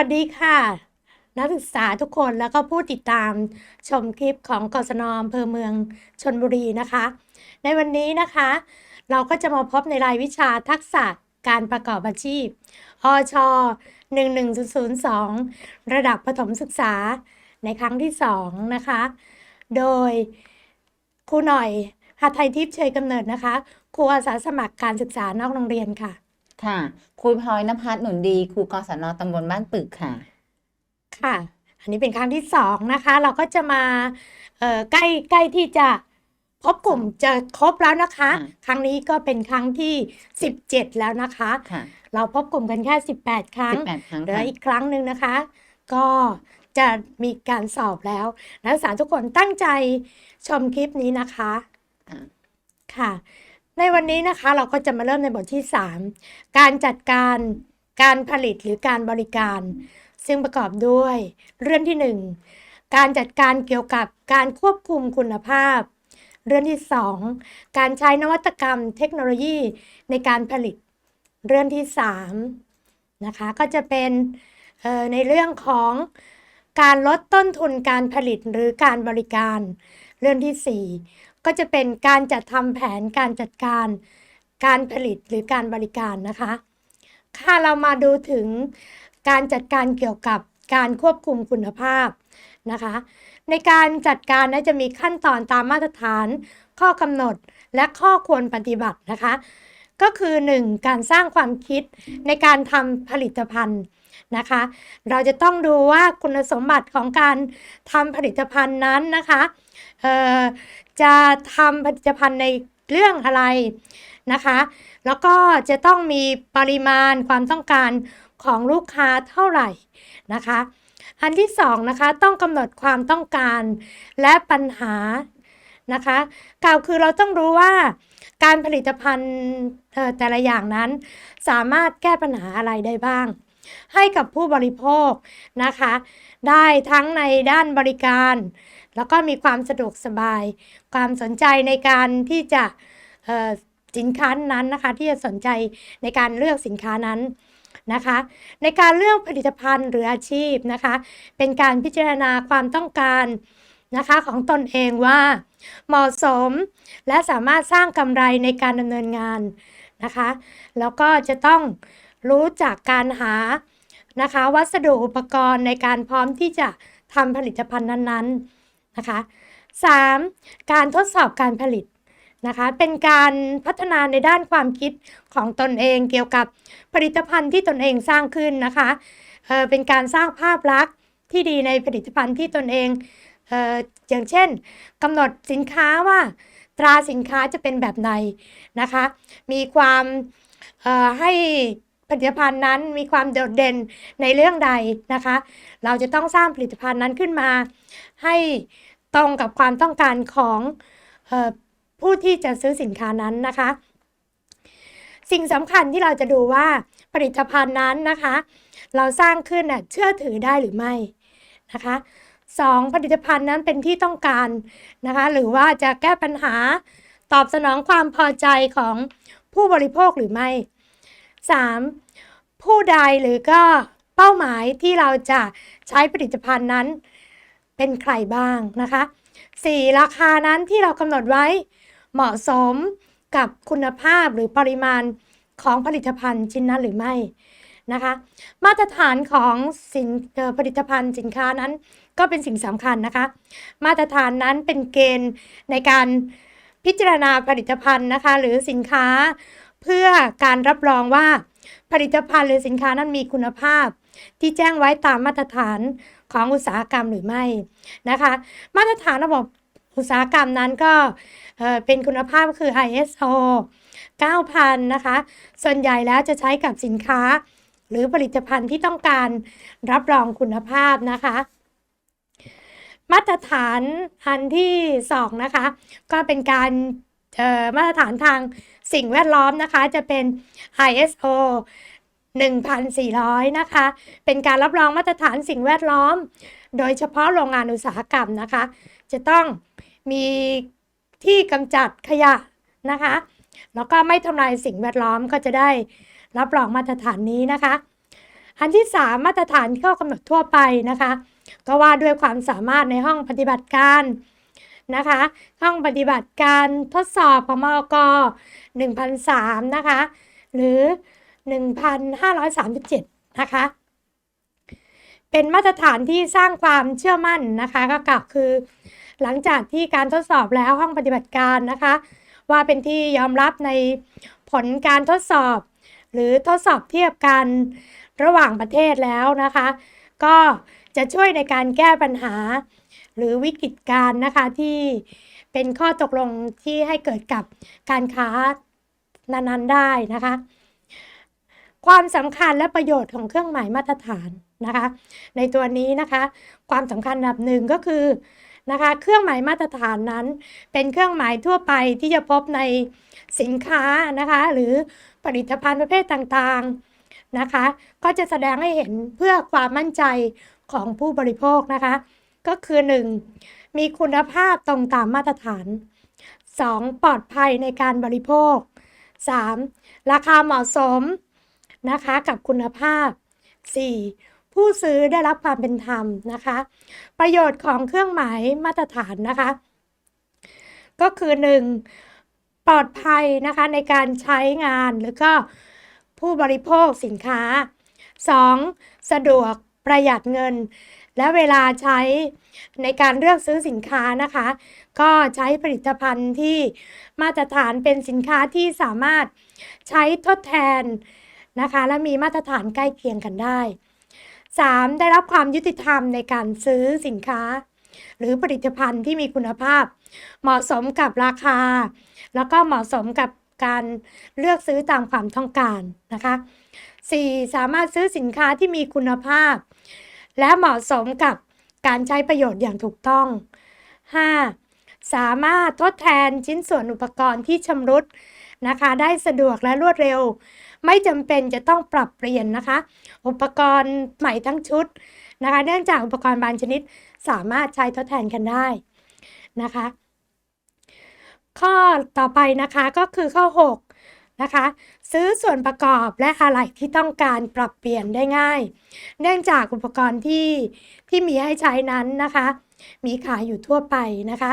สวัสดีค่ะ นักศึกษาทุกคนแล้วก็ผู้ติดตามชมคลิปของกศนอำเภอเมืองชนบุรีนะคะ ในวันนี้นะคะ เราก็จะมาพบในรายวิชาทักษะการประกอบอาชีพ อช 11002 ระดับประถมศึกษาในครั้งที่ 2 นะคะ โดยครูหน่อยหาไทยทิพย์เชยกำเนิดนะคะ ครูอาสาสมัครการศึกษานอกโรงเรียนค่ะ ค่ะ ครูพลอยนภัสหนุนดี ครูกศนตำบลบ้านปึกค่ะ ค่ะ อันนี้เป็นครั้งที่สองนะคะ เราก็จะมาเอ่อใกล้ใกล้ที่จะพบกลุ่มจะครบแล้วนะคะค่ะครั้งนี้ก็เป็นครั้งที่ 17 แล้วนะคะค่ะเราพบกลุ่มกันแค่ 18 ครั้งสิบแปดครั้งเหลือค่ะอีกครั้งหนึ่งนะคะ ก็จะมีการสอบแล้ว นักศึกษาทุกคนตั้งใจชมคลิปนี้นะคะ ค่ะค่ะ ในวันนี้นะคะเราก็จะมาเริ่มในบทที่ 3 การจัดการการผลิตหรือการบริการ ซึ่งประกอบด้วย เรื่องที่ 1 การจัดการเกี่ยวกับการควบคุมคุณภาพ เรื่องที่ 2 การใช้นวัตกรรมเทคโนโลยีในการผลิต เรื่องที่3นะคะก็จะเป็นในเรื่องของการลดต้นทุนการผลิตหรือการบริการ เรื่องที่ 4 ก็จะเป็นการจัดทำแผนการจัดการ การผลิตหรือการบริการนะคะ ค่ะเรามาดูถึงการจัดการเกี่ยวกับการควบคุมคุณภาพนะคะ ในการจัดการนะจะมีขั้นตอนตามมาตรฐาน ข้อกำหนดและข้อควรปฏิบัตินะคะ ก็คือ 1. การสร้างความคิดในการทำผลิตภัณฑ์นะคะ เราจะต้องดูว่าคุณสมบัติของการทำผลิตภัณฑ์นั้นนะคะเอ่อ จะทำผลิตภัณฑ์ในเรื่องอะไรนะคะ แล้วก็จะต้องมีปริมาณความต้องการของลูกค้าเท่าไหร่นะคะ อันที่สองนะคะต้องกำหนดความต้องการและปัญหานะคะกล่าวคือเราต้องรู้ว่าการผลิตภัณฑ์แต่ละอย่างนั้น สามารถแก้ปัญหาอะไรได้บ้าง ให้กับผู้บริโภคนะคะ ได้ทั้งในด้านบริการ แล้วก็มีความสะดวกสบาย ความสนใจในการที่จะสินค้านั้นนะคะที่จะสนใจในการเลือกสินค้านั้นนะคะ ในการเลือกผลิตภัณฑ์หรืออาชีพนะคะ เป็นการพิจารณาความต้องการนะคะของตนเองว่าเหมาะสมและสามารถสร้างกำไรในการดำเนินงานนะคะ แล้วก็จะต้องรู้จากการหานะคะ วัสดุอุปกรณ์ในการพร้อมที่จะทำผลิตภัณฑ์นั้นๆ นะคะ 3. การทดสอบการผลิตนะคะ เป็นการพัฒนาในด้านความคิดของตนเองเกี่ยวกับผลิตภัณฑ์ที่ตนเองสร้างขึ้นนะคะเเป็นการสร้างภาพลักษณ์ที่ดีในผลิตภัณฑ์ที่ตนเองเอออย่างเช่นกำหนดสินค้าว่าตราสินค้าจะเป็นแบบไหนนะคะ มีความให้ผลิตภัณฑ์นั้นมีความโดดเด่นในเรื่องใดนะคะ เราจะต้องสร้างผลิตภัณฑ์นั้นขึ้นมา ให้ ตรงกับความต้องการของออผู้ที่จะซื้อสินค้านั้นนะคะ สิ่งสำคัญที่เราจะดูว่าผลิตภัณฑ์นั้นนะคะ เราสร้างขึ้นน่ะเชื่อถือได้หรือไม่นะคะสองผลิตภัณฑ์นั้นเป็นที่ต้องการนะคะ หรือว่าจะแก้ปัญหาตอบสนองความพอใจของผู้บริโภคหรือไม่ 3. ผู้ใดหรือก็เป้าหมายที่เราจะใช้ผลิตภัณฑ์นั้น เป็นใครบ้างนะคะ 4. ราคานั้นที่เรากำหนดไว้เหมาะสมกับคุณภาพหรือปริมาณของผลิตภัณฑ์ชิ้นนั้นหรือไม่นะคะ มาตรฐานของสินผลิตภัณฑ์สินค้านั้นก็เป็นสิ่งสำคัญนะคะ มาตรฐานนั้นเป็นเกณฑ์ในการพิจารณาผลิตภัณฑ์นะคะ หรือสินค้าเพื่อการรับรองว่าผลิตภัณฑ์หรือสินค้านั้นมีคุณภาพ ที่แจ้งไว้ตามมาตรฐาน ของอุตสาหกรรมหรือไม่นะคะ มาตรฐานระบบอุตสาหกรรมนั้นก็เป็นคุณภาพก็คือ ISO 9000 นะคะ ส่วนใหญ่แล้วจะใช้กับสินค้า หรือผลิตภัณฑ์ที่ต้องการรับรองคุณภาพนะคะ มาตรฐานอันที่สองนะคะ ก็เป็นการมาตรฐานทางสิ่งแวดล้อมนะคะ จะเป็น ISO 1,400 นะคะ เป็นการรับรองมาตรฐานสิ่งแวดล้อม โดยเฉพาะโรงงานอุตสาหกรรมนะคะ จะต้องมีที่กำจัดขยะนะคะ แล้วก็ไม่ทำลายสิ่งแวดล้อมก็จะได้รับรองมาตรฐานนี้นะคะ อันที่ 3 มาตรฐานที่ข้อกำหนดทั่วไปนะคะ ก็ว่าด้วยความสามารถในห้องปฏิบัติการนะคะ ห้องปฏิบัติการทดสอบของมอก1003นะคะ หรือ 1537 นะคะ เป็นมาตรฐานที่สร้างความเชื่อมั่นนะคะก็กลับคือ หลังจากที่การทดสอบแล้วห้องปฏิบัติการนะคะ ว่าเป็นที่ยอมรับในผลการทดสอบ หรือทดสอบเทียบกันระหว่างประเทศแล้วนะคะ ก็จะช่วยในการแก้ปัญหา หรือวิกฤตการณ์นะคะที่เป็นข้อตกลงที่ให้เกิดกับการค้านั้นๆได้นะคะ ความสำคัญและประโยชน์ของเครื่องหมายมาตรฐานนะคะ ในตัวนี้นะคะ ความสำคัญอันดับหนึ่งก็คือนะคะ เครื่องหมายมาตรฐานนั้น เป็นเครื่องหมายทั่วไปที่จะพบในสินค้านะคะ หรือผลิตภัณฑ์ประเภทต่างๆนะคะ ก็จะแสดงให้เห็นเพื่อความมั่นใจของผู้บริโภคนะคะ ก็คือ 1. มีคุณภาพตรงตามมาตรฐาน 2. ปลอดภัยในการบริโภค 3. ราคาเหมาะสม นะคะกับคุณภาพ 4. ผู้ซื้อได้รับความเป็นธรรมนะคะ ประโยชน์ของเครื่องหมายมาตรฐานนะคะ ก็คือ 1. ปลอดภัยนะคะในการใช้งานหรือก็ผู้บริโภคสินค้า 2. สะดวกประหยัดเงิน และเวลาใช้ในการเลือกซื้อสินค้านะคะ ก็ใช้ผลิตภัณฑ์ที่มาตรฐานเป็นสินค้าที่สามารถใช้ทดแทน นะคะ และมีมาตรฐานใกล้เคียงกันได้ 3. ได้รับความยุติธรรมในการซื้อสินค้า หรือผลิตภัณฑ์ที่มีคุณภาพ เหมาะสมกับราคา แล้วก็เหมาะสมกับการเลือกซื้อตามความต้องการนะคะ 4. สามารถซื้อสินค้าที่มีคุณภาพ และเหมาะสมกับการใช้ประโยชน์อย่างถูกต้อง 5. สามารถทดแทนชิ้นส่วนอุปกรณ์ที่ชำรุดนะคะ ได้สะดวกและรวดเร็ว ไม่จำเป็นจะต้องปรับเปลี่ยนนะคะ อุปกรณ์ใหม่ทั้งชุดนะคะ เนื่องจากอุปกรณ์บางชนิดสามารถใช้ทดแทนกันได้นะคะ ข้อต่อไปนะคะก็คือข้อ 6 นะคะ ซื้อส่วนประกอบและอะไหล่ที่ต้องการปรับเปลี่ยนได้ง่าย เนื่องจากอุปกรณ์ที่ที่มีให้ใช้นั้นนะคะ มีขายอยู่ทั่วไปนะคะ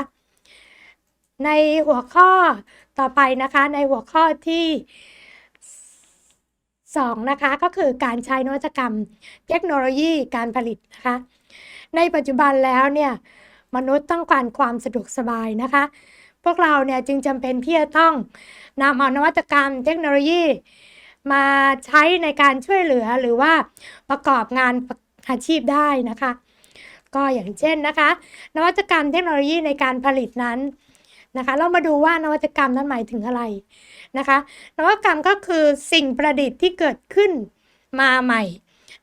ในหัวข้อต่อไปนะคะในหัวข้อที่ 2นะคะก็คือการใช้นวัตกรรม เทคโนโลยีการผลิตนะคะ ในปัจจุบันแล้วเนี่ยมนุษย์ต้องการความสะดวกสบายนะคะ พวกเราเนี่ยจึงจำเป็นที่จะต้องนำเอานวัตกรรมเทคโนโลยี มาใช้ในการช่วยเหลือหรือว่าประกอบงานอาชีพได้นะคะ ก็อย่างเช่นนะคะ นวัตกรรมเทคโนโลยีในการผลิตนั้น นะคะ เรามาดูว่านวัตกรรมนั้นหมายถึงอะไรนะคะ นวัตกรรมก็คือสิ่งประดิษฐ์ที่เกิดขึ้นมาใหม่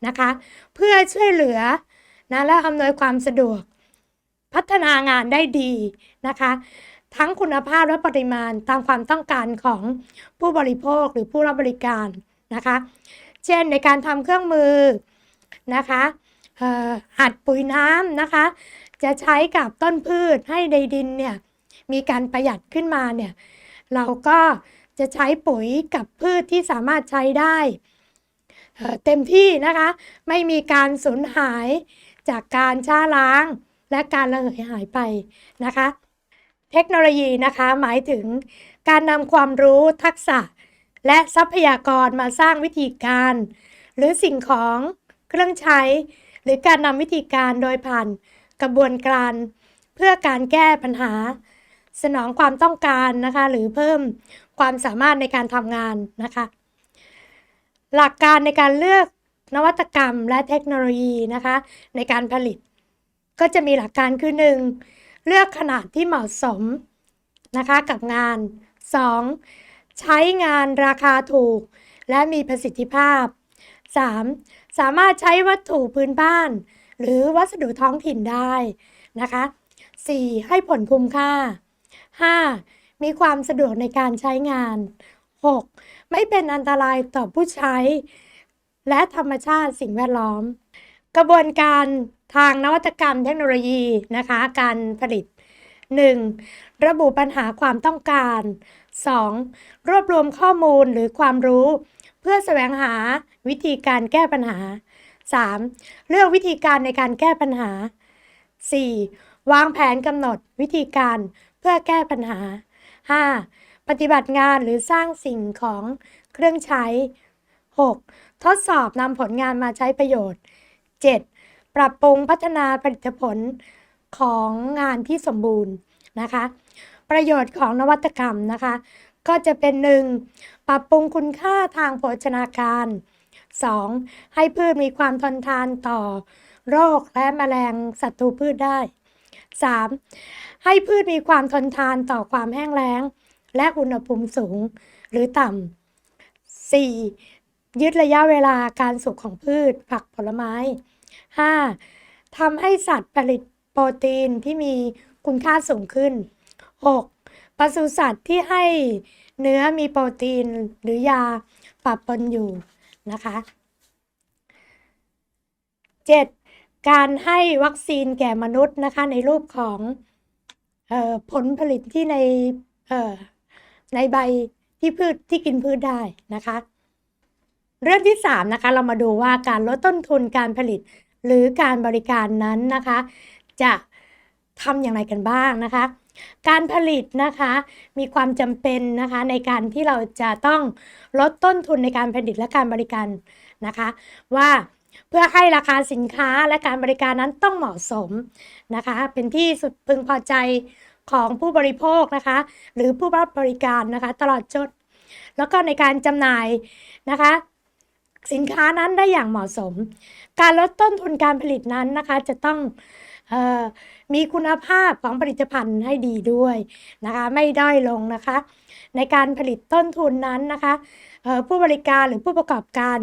นะคะ เพื่อช่วยเหลือนะและอำนวยความสะดวก พัฒนางานได้ดีนะคะ ทั้งคุณภาพและปริมาณตามความต้องการของผู้บริโภคหรือผู้รับบริการนะคะ เช่นในการทำเครื่องมือนะคะอัดปุ๋ยน้ำนะคะ จะใช้กับต้นพืชให้ในดินเนี่ย มีการประหยัดขึ้นมาเนี่ยเราก็จะใช้ปุ๋ยกับพืชที่สามารถใช้ได้เต็มที่นะคะ ไม่มีการสูญหายจากการช้าล้างและการระเหยหายไปนะคะ เทคโนโลยีนะคะหมายถึงการนำความรู้ทักษะ และทรัพยากรมาสร้างวิธีการ หรือสิ่งของเครื่องใช้ หรือการนำวิธีการโดยผ่านกระบวนการ เพื่อการแก้ปัญหา สนองความต้องการนะคะหรือเพิ่มความสามารถในการทำงานนะคะ หลักการในการเลือกนวัตกรรมและเทคโนโลยีนะคะในการผลิต ก็จะมีหลักการคือ 1. เลือกขนาดที่เหมาะสมนะคะกับงาน 2. ใช้งานราคาถูกและมีประสิทธิภาพ 3. สามารถใช้วัตถุพื้นบ้าน หรือวัสดุท้องถิ่นได้นะคะ 4. ให้ผลคุ้มค่า 5. มีความสะดวกในการใช้งาน 6. ไม่เป็นอันตรายต่อผู้ใช้ และธรรมชาติสิ่งแวดล้อม กระบวนการทางนวัตกรรมเทคโนโลยีนะคะ การผลิต 1. ระบุปัญหาความต้องการ 2. รวบรวมข้อมูลหรือความรู้ เพื่อแสวงหาวิธีการแก้ปัญหา 3. เลือกวิธีการในการแก้ปัญหา 4. วางแผนกำหนดวิธีการ เพื่อแก้ปัญหา 5. ปฏิบัติงานหรือสร้างสิ่งของเครื่องใช้ 6. ทดสอบนำผลงานมาใช้ประโยชน์ 7. ปรับปรุงพัฒนาผลิตผลของงานที่สมบูรณ์นะคะ ประโยชน์ของนวัตกรรมนะคะ ก็จะเป็น 1. ปรับปรุงคุณค่าทางโภชนาการ 2. ให้พืชมีความทนทานต่อโรคและแมลงศัตรูพืชได้ 3. ให้พืชมีความทนทานต่อความแห้งแล้ง และอุณหภูมิสูงหรือต่ำ 4. ยึดระยะเวลาการสุกของพืชผักผลไม้ 5. ทำให้สัตว์ผลิตโปรตีนที่มีคุณค่าสูงขึ้น 6. ปศุสัตว์ที่ให้เนื้อมีโปรตีนหรือยาปะปนอยู่นะคะ 7. การให้วัคซีนแก่มนุษย์นะคะในรูปของออผลผลิตที่ในในใบที่พืชที่กินพืชได้นะคะ เรื่องที่3นะคะเรามาดูว่าการลดต้นทุนการผลิตหรือการบริการนั้นนะคะ จะทำอย่างไรกันบ้างนะคะ การผลิตนะคะมีความจำเป็นนะคะในการที่เราจะต้องลดต้นทุนในการผลิตและการบริการนะคะ ว่า เพื่อให้ราคาสินค้าและการบริการนั้นต้องเหมาะสมนะคะ เป็นที่สุดพึงพอใจของผู้บริโภคนะคะ หรือผู้รับบริการนะคะ ตลอดจนแล้วก็ในการจำหน่ายนะคะ สินค้านั้นได้อย่างเหมาะสม การลดต้นทุนการผลิตนั้นนะคะ จะต้องออมีคุณภาพของผลิตภัณฑ์ให้ดีด้วยนะคะ ไม่ด้อยลงนะคะ ในการผลิตต้นทุนนั้นนะคะผู้บริการหรือผู้ประกอบการ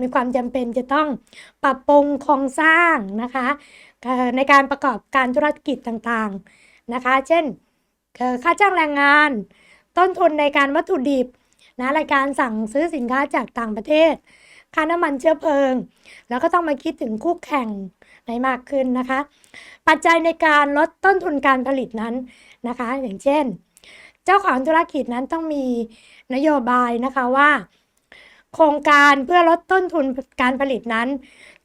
มีความจำเป็นจะต้องปรับปรุงโครงสร้างนะคะในการประกอบการธุรกิจต่างๆนะคะ เช่นค่าจ้างแรงงาน ต้นทุนในการวัตถุดิบนะรายการสั่งซื้อสินค้าจากต่างประเทศ ค่าน้ำมันเชื้อเพลิง แล้วก็ต้องมาคิดถึงคู่แข่งในมากขึ้นนะคะ ปัจจัยในการลดต้นทุนการผลิตนั้นนะคะ อย่างเช่น เจ้าของธุรกิจนั้นต้องมีนโยบายนะคะว่า โครงการเพื่อลดต้นทุนการผลิตนั้น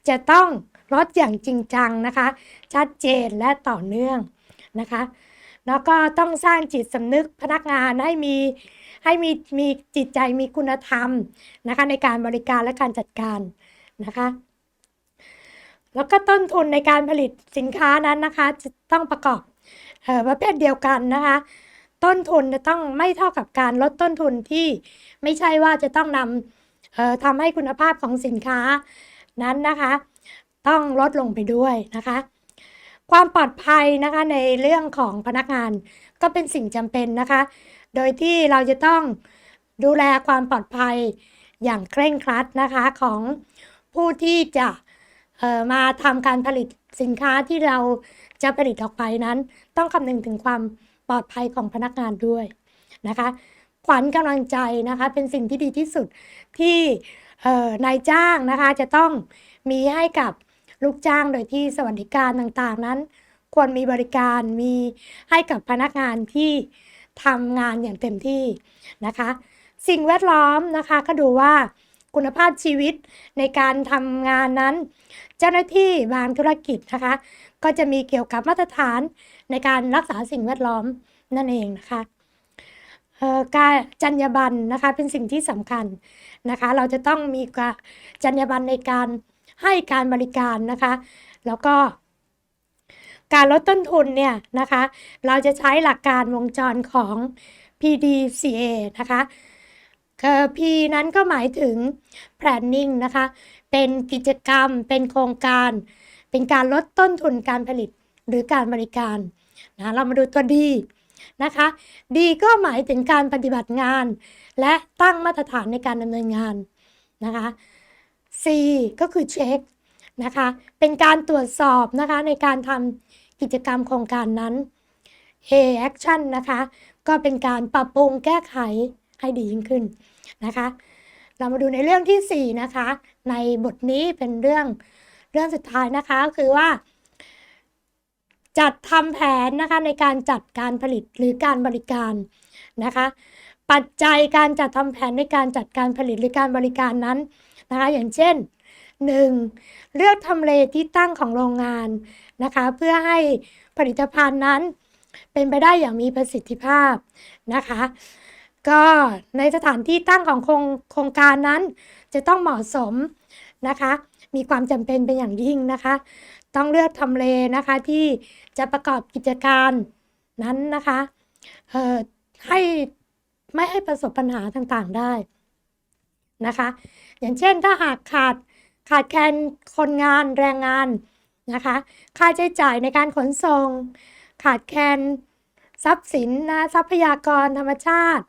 จะต้องลดอย่างจริงจังนะคะ ชัดเจนและต่อเนื่องนะคะ แล้วก็ต้องสร้างจิตสำนึกพนักงานให้มีให้มีมีจิตใจมีคุณธรรมนะคะในการบริการและการจัดการนะคะแล้วก็ต้นทุนในการผลิตสินค้านั้นนะคะ จะต้องประกอบออประเภทเดียวกันนะคะ ต้นทุนจะต้องไม่เท่ากับการลดต้นทุนที่ไม่ใช่ว่าจะต้องนำ ทำให้คุณภาพของสินค้านั้นนะคะ ต้องลดลงไปด้วยนะคะ ความปลอดภัยนะคะในเรื่องของพนักงานก็เป็นสิ่งจำเป็นนะคะ โดยที่เราจะต้องดูแลความปลอดภัยอย่างเคร่งครัดนะคะของผู้ที่จะเอ่อมาทำการผลิตสินค้าที่เราจะผลิตออกไปนั้น ต้องคำนึงถึงความปลอดภัยของพนักงานด้วยนะคะ ขวัญกำลังใจนะคะ เป็นสิ่งที่ดีที่สุดที่นายจ้างนะคะจะต้องมีให้กับลูกจ้างโดยที่สวัสดิการต่างๆ นั้น ควรมีบริการมีให้กับพนักงานที่ทำงานอย่างเต็มที่นะคะ สิ่งแวดล้อมนะคะก็ดูว่าคุณภาพชีวิตในการทำงานนั้น เจ้าหน้าที่บางธุรกิจนะคะ ก็จะมีเกี่ยวกับมาตรฐานในการรักษาสิ่งแวดล้อมนั่นเองนะคะ การจรรยาบรรณนะคะเป็นสิ่งที่สำคัญนะคะ เราจะต้องมีการจรรยาบรรณในการให้การบริการนะคะ แล้วก็ การลดต้นทุนเนี่ยนะคะ เราจะใช้หลักการวงจรของ PDCA นะคะเอ่อ P นั้นก็หมายถึง planning นะคะ เป็นกิจกรรม เป็นโครงการ เป็นการลดต้นทุนการผลิตหรือการบริการนะเรามาดูตัว D นะคะ D ก็หมายถึงการปฏิบัติงาน และตั้งมาตรฐานในการดำเนินงานนะคะ C ก็คือเช็คนะคะ เป็นการตรวจสอบนะคะในการทำกิจกรรมโครงการนั้น A action นะคะ ก็เป็นการปรับปรุงแก้ไขให้ดียิ่งขึ้นนะคะ เรามาดูในเรื่องที่ 4 นะคะ ในบทนี้เป็นเรื่องเรื่องสุดท้ายนะคะก็คือว่า จัดทำแผนนะคะในการจัดการผลิตหรือการบริการนะคะ ปัจจัยการจัดทำแผนในการจัดการผลิตหรือการบริการนั้นนะคะ อย่างเช่น 1. เลือกทำเลที่ตั้งของโรงงานนะคะ เพื่อให้ผลิตภัณฑ์นั้น เป็นไปได้อย่างมีประสิทธิภาพนะคะ ก็ในสถานที่ตั้งของโครงโครงการนั้น จะต้องเหมาะสมนะคะ มีความจำเป็นเป็นอย่างยิ่งนะคะ ต้องเลือกทำเลนะคะที่จะประกอบกิจการนั้นนะคะให้ไม่ให้ประสบปัญหาต่างๆได้นะคะ อย่างเช่นถ้าหากขาดขาดแคลนคนงานแรงงานนะคะ ค่าใช้จ่ายในการขนส่ง ขาดแคลนทรัพย์สินนะทรัพยากรธรรมชาติ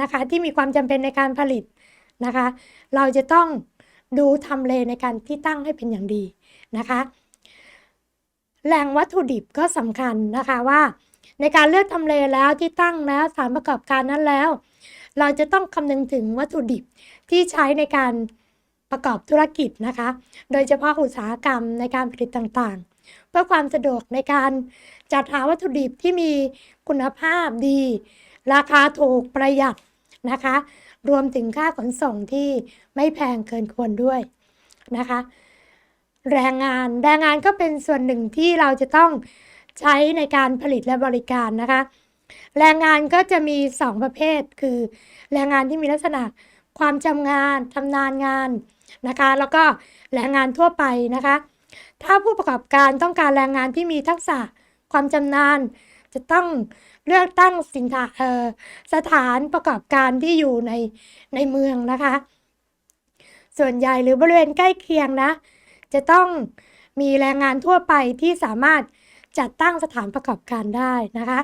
นะคะ ที่มีความจำเป็นในการผลิตนะคะ เราจะต้องดูทำเลในการที่ตั้งให้เป็นอย่างดีนะคะ แหล่งวัตถุดิบก็สำคัญนะคะว่า ในการเลือกทำเลแล้วที่ตั้งแล้วสานประกอบการนั้นแล้ว เราจะต้องคำนึงถึงวัตถุดิบที่ใช้ในการประกอบธุรกิจนะคะ โดยเฉพาะอุตสาหกรรมในการผลิตต่างๆ เพื่อความสะดวกในการจัดหาวัตถุดิบที่มีคุณภาพดี ราคาถูกประหยัดนะคะ รวมถึงค่าขนส่งที่ไม่แพงเกินควรด้วยนะคะ แรงงาน แรงงานก็เป็นส่วนหนึ่งที่เราจะต้องใช้ในการผลิตและบริการนะคะ แรงงานก็จะมี 2 ประเภท คือแรงงานที่มีลักษณะความจำงานชำนาญงานนะคะ แล้วก็แรงงานทั่วไปนะคะ ถ้าผู้ประกอบการต้องการแรงงานที่มีทักษะความชำนาญจะต้องเลือกตั้งสินค้าเออสถานประกอบการที่อยู่ในในเมืองนะคะ ส่วนใหญ่หรือบริเวณใกล้เคียงนะ จะต้องมีแรงงานทั่วไปที่สามารถจัดตั้งสถานประกอบการได้นะคะ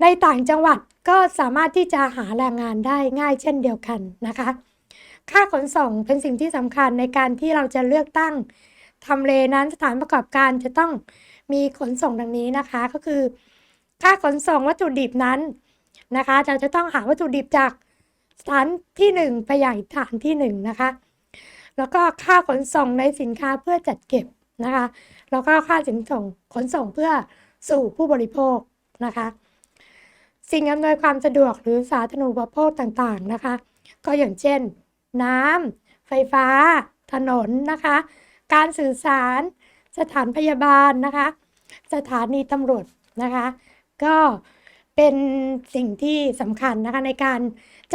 ในต่างจังหวัดก็สามารถที่จะหาแรงงานได้ง่ายเช่นเดียวกันนะคะ ค่าขนส่งเป็นสิ่งที่สำคัญในการที่เราจะเลือกตั้งทำเลนั้นสถานประกอบการจะต้องมีขนส่งดังนี้นะคะ ก็คือ ค่าขนส่งวัตถุดิบนั้นนะคะ เราจะต้องหาวัตถุดิบจากสถานที่หนึ่งไปอย่างสถานที่หนึ่งนะคะ แล้วก็ค่าขนส่งในสินค้าเพื่อจัดเก็บนะคะ แล้วก็ค่าสินส่งขนส่งเพื่อสู่ผู้บริโภคนะคะ สิ่งอำนวยความสะดวกหรือสาธารณูปโภคต่างๆนะคะ ก็อย่างเช่น น้ำไฟฟ้า ถนนนะคะ การสื่อสาร สถานพยาบาลนะคะ สถานีตำรวจนะคะ ก็เป็นสิ่งที่สำคัญนะคะในการ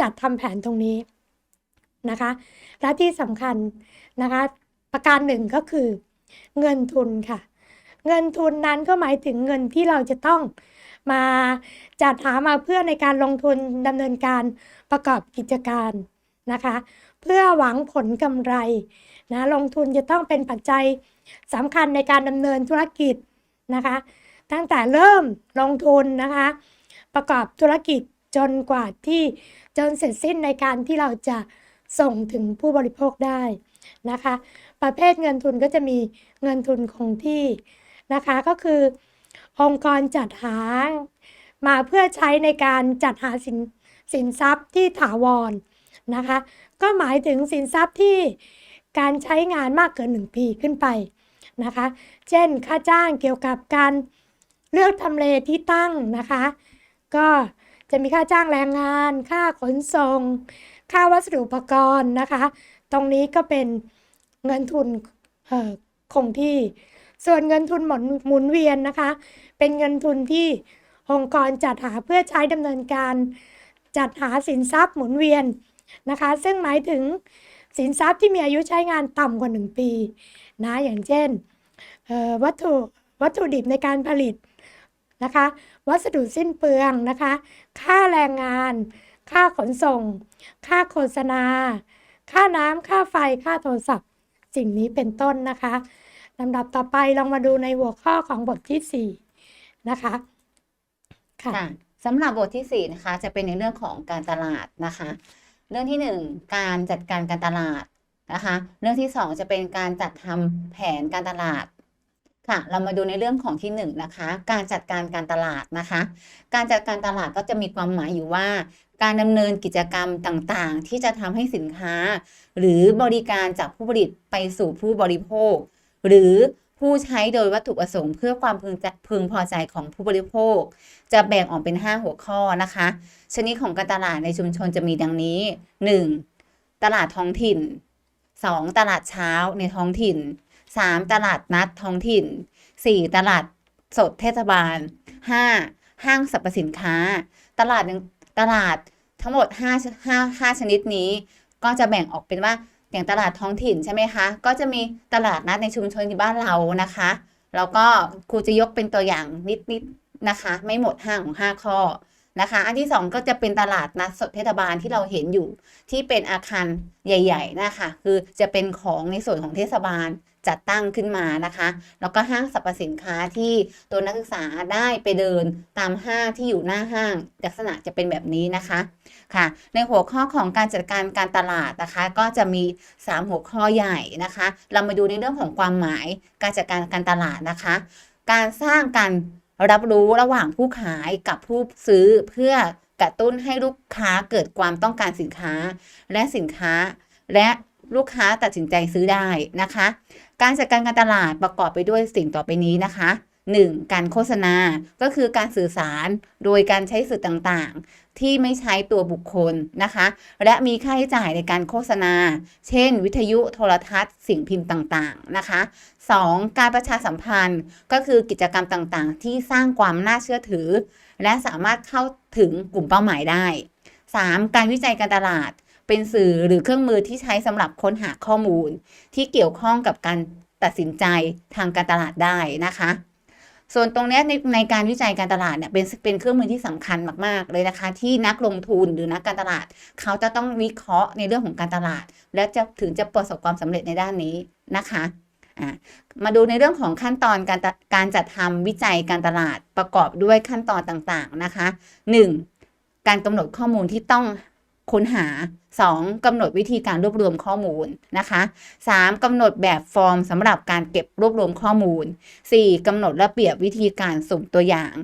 จัดทำแผนตรงนี้ นะคะ และที่สำคัญนะคะ ประการหนึ่งก็คือ เงินทุนค่ะ เงินทุนนั้นก็หมายถึงเงินที่เราจะต้องมาจัดหามาเพื่อในการลงทุนดำเนินการประกอบกิจการนะคะ เพื่อหวังผลกำไรนะลงทุนจะต้องเป็นปัจจัยสำคัญในการดำเนินธุรกิจนะคะ ตั้งแต่เริ่มลงทุนนะคะ ประกอบธุรกิจจนกว่าที่จนเสร็จสิ้นในการที่เราจะ ส่งถึงผู้บริโภคได้นะคะ ประเภทเงินทุนก็จะมีเงินทุนคงที่นะคะก็คือ องค์กรจัดหามาเพื่อใช้ในการจัดหาสินสินทรัพย์ที่ถาวรนะคะ ก็หมายถึงสินทรัพย์ที่การใช้งานมากเกิน 1 ปีขึ้นไปนะคะ เช่นค่าจ้างเกี่ยวกับการเลือกทำเลที่ตั้งนะคะ ก็จะมีค่าจ้างแรงงาน ค่าขนส่ง ค่าวัสดุอุปกรณ์นะคะ ตรงนี้ก็เป็นเงินทุนเอ่อคงที่ ส่วนเงินทุนหมุนหมุนเวียนนะคะ เป็นเงินทุนที่องค์กรจัดหาเพื่อใช้ดำเนินการ จัดหาสินทรัพย์หมุนเวียนนะคะ ซึ่งหมายถึงสินทรัพย์ที่มีอายุใช้งานต่ำกว่า 1 ปีนะอย่างเช่นวัตถุวัตถุดิบในการผลิตนะคะ วัสดุสิ้นเปลืองนะคะ ค่าแรงงาน ค่าขนส่ง ค่าโฆษณา ค่าน้ำค่าไฟ ค่าโทรศัพท์ สิ่งนี้เป็นต้นนะคะลำดับต่อไปลองมาดูในหัวข้อของบทที่ 4 นะคะค่ะค่ะ สำหรับบทที่ 4 นะคะ จะเป็นในเรื่องของการตลาดนะคะ เรื่องที่ 1 การจัดการการตลาดนะคะ เรื่องที่ 2 จะเป็นการจัดทำแผนการตลาด ค่ะ เรามาดูในเรื่องของที่1นะคะ การจัดการการตลาดนะคะ การจัดการตลาดก็จะมีความหมายอยู่ว่า การดำเนินกิจกรรมต่างๆ ที่จะทำให้สินค้า หรือบริการจากผู้ผลิตไปสู่ผู้บริโภค หรือผู้ใช้โดยวัตถุประสงค์เพื่อความพึงพึงพอใจของผู้บริโภค จะแบ่งออกเป็น 5 หัวข้อนะคะ ชนิดของการตลาดในชุมชนจะมีดังนี้ 1. ตลาดท้องถิ่น 2. ตลาดเช้าในท้องถิ่น 3. ตลาดนัดท้องถิ่น 4. ตลาดสดเทศบาล 5. ห้างสรรพสินค้า ตลาดหนึ่งตลาดทั้งหมด 5 5 5 ชนิดนี้ ก็จะแบ่งออกเป็นว่าอย่างตลาดท้องถิ่นใช่ไหมคะ ก็จะมีตลาดนัดในชุมชนที่บ้านเรานะคะ แล้วก็ครูจะยกเป็นตัวอย่างนิดๆนะคะ ไม่หมดห้าของ 5 ข้อนะคะ อันที่ 2 ก็จะเป็นตลาดนัดสดเทศบาลที่เราเห็นอยู่ที่เป็นอาคารใหญ่ ๆ นะคะ คือจะเป็นของในส่วนของเทศบาล จัดตั้งขึ้นมานะคะ แล้วก็ห้างสรรพสินค้าที่ตัวนักศึกษาได้ไปเดินตามห้างที่อยู่หน้าห้างลักษณะจะเป็นแบบนี้นะคะค่ะ ในหัวข้อของการจัดการการตลาดนะคะ ก็จะมี 3 หัวข้อใหญ่นะคะ เรามาดูในเรื่องของความหมายการจัดการการตลาดนะคะ การสร้างการรับรู้ระหว่างผู้ขายกับผู้ซื้อเพื่อกระตุ้นให้ลูกค้าเกิดความต้องการสินค้าและสินค้าและลูกค้าตัดสินใจซื้อได้นะคะ การจัดการการตลาดประกอบไปด้วยสิ่งต่อไปนี้นะคะ 1. การโฆษณา ก็คือการสื่อสารโดยการใช้สื่อต่างๆ ที่ไม่ใช้ตัวบุคคลนะคะ และมีค่าใช้จ่ายในการโฆษณา เช่น วิทยุโทรทัศน์ สิ่งพิมพ์ต่างๆนะคะ 2. การประชาสัมพันธ์ ก็คือกิจกรรมต่างๆ ที่สร้างความน่าเชื่อถือ และสามารถเข้าถึงกลุ่มเป้าหมายได้ 3. การวิจัยการตลาด เป็นสื่อหรือเครื่องมือที่ใช้สำหรับค้นหาข้อมูล ที่เกี่ยวข้องกับการตัดสินใจทางการตลาดได้นะคะ ส่วนตรงนี้ในในการวิจัยการตลาดเนี่ยเป็นเป็นเครื่องมือที่สำคัญมาก ๆ เลยนะคะ ที่นักลงทุนหรือนักการตลาด เขาจะต้องวิเคราะห์ในเรื่องของการตลาด และจะถึงจะประสบความสำเร็จในด้านนี้นะคะมาดูในเรื่องของขั้นตอนการการจัดทำวิจัยการตลาดประกอบด้วยขั้นตอนต่างๆนะคะ 1. การกำหนดข้อมูลที่ต้อง ค้นหา 2. กำหนดวิธีการรวบรวมข้อมูลนะคะ 3. กำหนดแบบฟอร์มสำหรับการเก็บรวบรวมข้อมูล 4. กำหนดระเบียบวิธีการสุ่มตัวอย่าง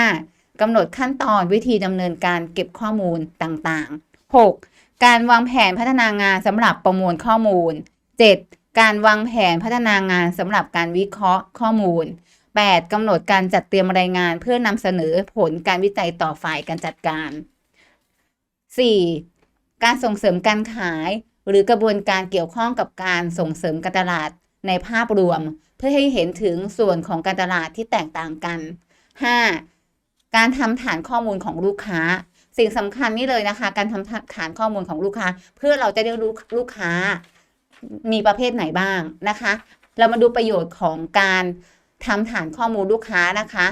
5. กำหนดขั้นตอนวิธีดำเนินการเก็บข้อมูลต่างๆ 6. การวางแผนพัฒนางานสำหรับประมวลข้อมูล 7. การวางแผนพัฒนางานสำหรับการวิเคราะห์ข้อมูล 8. กำหนดการจัดเตรียมรายงานเพื่อนำเสนอผลการวิจัยต่อฝ่ายการจัดการ 4. การส่งเสริมการขาย หรือกระบวนการเกี่ยวข้องกับการส่งเสริมการตลาดในภาพรวม เพื่อให้เห็นถึงส่วนของการตลาดที่แตกต่างกัน 5. การทำฐานข้อมูลของลูกค้า สิ่งสำคัญนี่เลยนะคะ การทำฐานข้อมูลของลูกค้า เพื่อเราจะได้รู้ลูกค้ามีประเภทไหนบ้างนะคะ เรามาดูประโยชน์ของการทำฐานข้อมูลลูกค้านะคะ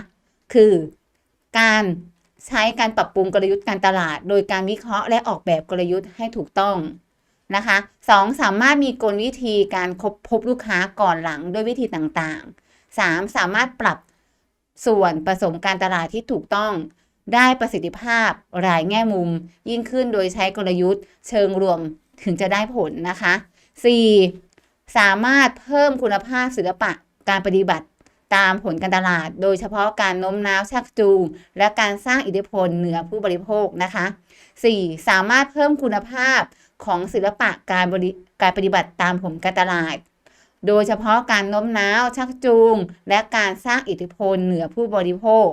คือการ ใช้การปรับปรุงกลยุทธ์การตลาด โดยการวิเคราะห์และออกแบบกลยุทธ์ให้ถูกต้องนะคะสองสามารถมีกลวิธีการคบพบลูกค้าก่อนหลังด้วยวิธีต่างๆ 3. สามารถปรับส่วนผสมการตลาดที่ถูกต้อง ได้ประสิทธิภาพหลายแง่มุม ยิ่งขึ้นโดยใช้กลยุทธ์ เชิงรวมถึงจะได้ผลนะคะ 4. สามารถเพิ่มคุณภาพศิลปะการปฏิบัติ ตามผลการตลาด โดยเฉพาะการโน้มน้าวชักจูง และการสร้างอิทธิพลเหนือผู้บริโภคนะคะ 4. สามารถเพิ่มคุณภาพของศิลปะการบริการปฏิบัติตามผลการตลาด โดยเฉพาะการโน้มน้าวชักจูง และการสร้างอิทธิพลเหนือผู้บริโภค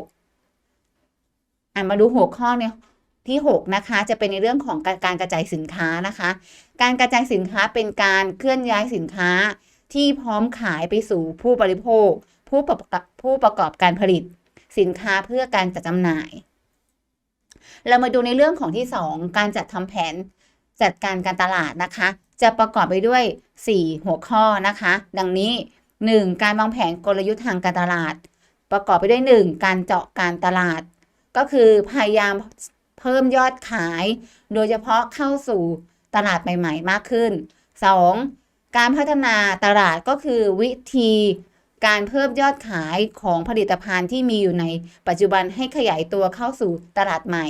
อ่านมาดูหัวข้อเนี่ยที่ 6 นะคะ จะเป็นในเรื่องของการการกระจายสินค้านะคะ การกระจายสินค้าเป็นการเคลื่อนย้ายสินค้าที่พร้อมขายไปสู่ผู้บริโภค ผู้ประกอบผู้ประกอบการผลิตสินค้าเพื่อการจัดจำหน่าย เรามาดูในเรื่องของที่ 2 การจัดทำแผนจัดการการตลาดนะคะ จะประกอบไปด้วย 4 หัวข้อนะคะ ดังนี้ 1. การวางแผนกลยุทธ์ทางการตลาด ประกอบไปด้วย 1. การเจาะการตลาด ก็คือพยายามเพิ่มยอดขาย โดยเฉพาะเข้าสู่ตลาดใหม่ ๆ มากขึ้น 2. การพัฒนาตลาดก็คือวิธี การเพิ่มยอดขายของผลิตภัณฑ์ที่มีอยู่ในปัจจุบันให้ขยายตัวเข้าสู่ตลาดใหม่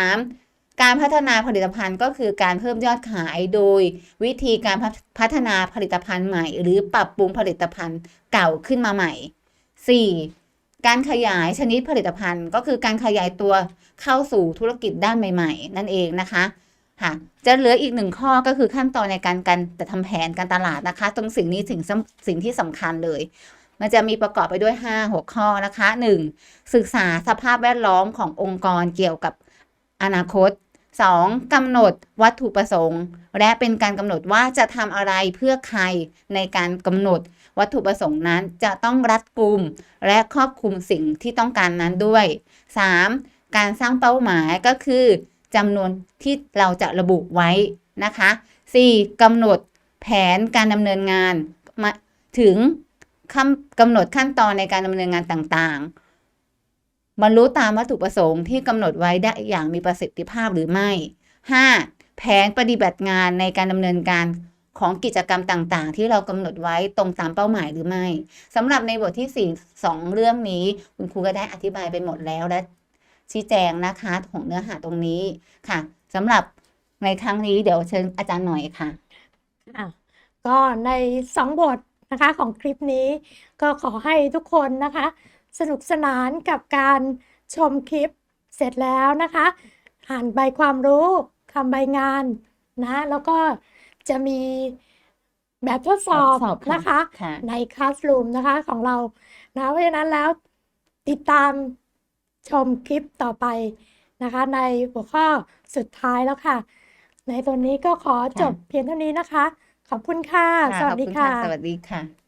3. การพัฒนาผลิตภัณฑ์ก็คือการเพิ่มยอดขายโดย วิธีการพัฒนาผลิตภัณฑ์ใหม่ หรือปรับปรุงผลิตภัณฑ์เก่าขึ้นมาใหม่ 4. การขยายชนิดผลิตภัณฑ์ ก็คือการขยายตัวเข้าสู่ธุรกิจด้านใหม่ ๆ นั่นเองนะคะ ค่ะจะเหลืออีกหนึ่งข้อก็คือขั้นตอนในการการจะทำแผนการตลาดนะคะ ตรงสิ่งนี้สิ่งสิ่งที่สำคัญเลย มันจะมีประกอบไปด้วย 5 หัวข้อนะคะ 1. ศึกษาสภาพแวดล้อมขององค์กรเกี่ยวกับอนาคต 2. กำหนดวัตถุประสงค์ และเป็นการกำหนดว่าจะทำอะไรเพื่อใครในการกำหนดวัตถุประสงค์นั้นจะต้องรัดกุมและครอบคลุมสิ่งที่ต้องการนั้นด้วย 3. การสร้างเป้าหมายก็คือ จำนวนที่เราจะระบุไว้นะคะ 4. กำหนดแผนการดำเนินงานมาถึงกำหนดขั้นตอนในการดำเนินงานต่างๆ บรรลุตามวัตถุประสงค์ที่กำหนดไว้ได้อย่างมีประสิทธิภาพหรือไม่ 5. แผนปฏิบัติงานในการดำเนินการของกิจกรรมต่างๆ ที่เรากำหนดไว้ตรงตามเป้าหมายหรือไม่สำหรับในบทที่ 4 2 เรื่องนี้ คุณครูก็ได้อธิบายไปหมดแล้วและ ชี้แจงนะคะของเนื้อหาตรงนี้ค่ะสำหรับในครั้งนี้เดี๋ยวเชิญอาจารย์หน่อยค่ะอะก็ในสองบทนะคะของคลิปนี้ ก็ขอให้ทุกคนนะคะ สนุกสนานกับการชมคลิปเสร็จแล้วนะคะอ่านใบความรู้ทำใบงานนะแล้วก็จะมีแบบทดสอบทดสอบค่ะนะคะค่ะในคลาส o ูมนะคะของเรานะเพราะฉะนั้นแล้วติดตาม ชมคลิปต่อไปนะคะ ในหัวข้อสุดท้ายแล้วค่ะ ในตัวนี้ก็ขอจบเพียงเท่านี้นะคะ ขอบคุณค่ะค่ะสวัขสอบดีคุณค่ะ สวัสดีค่ะ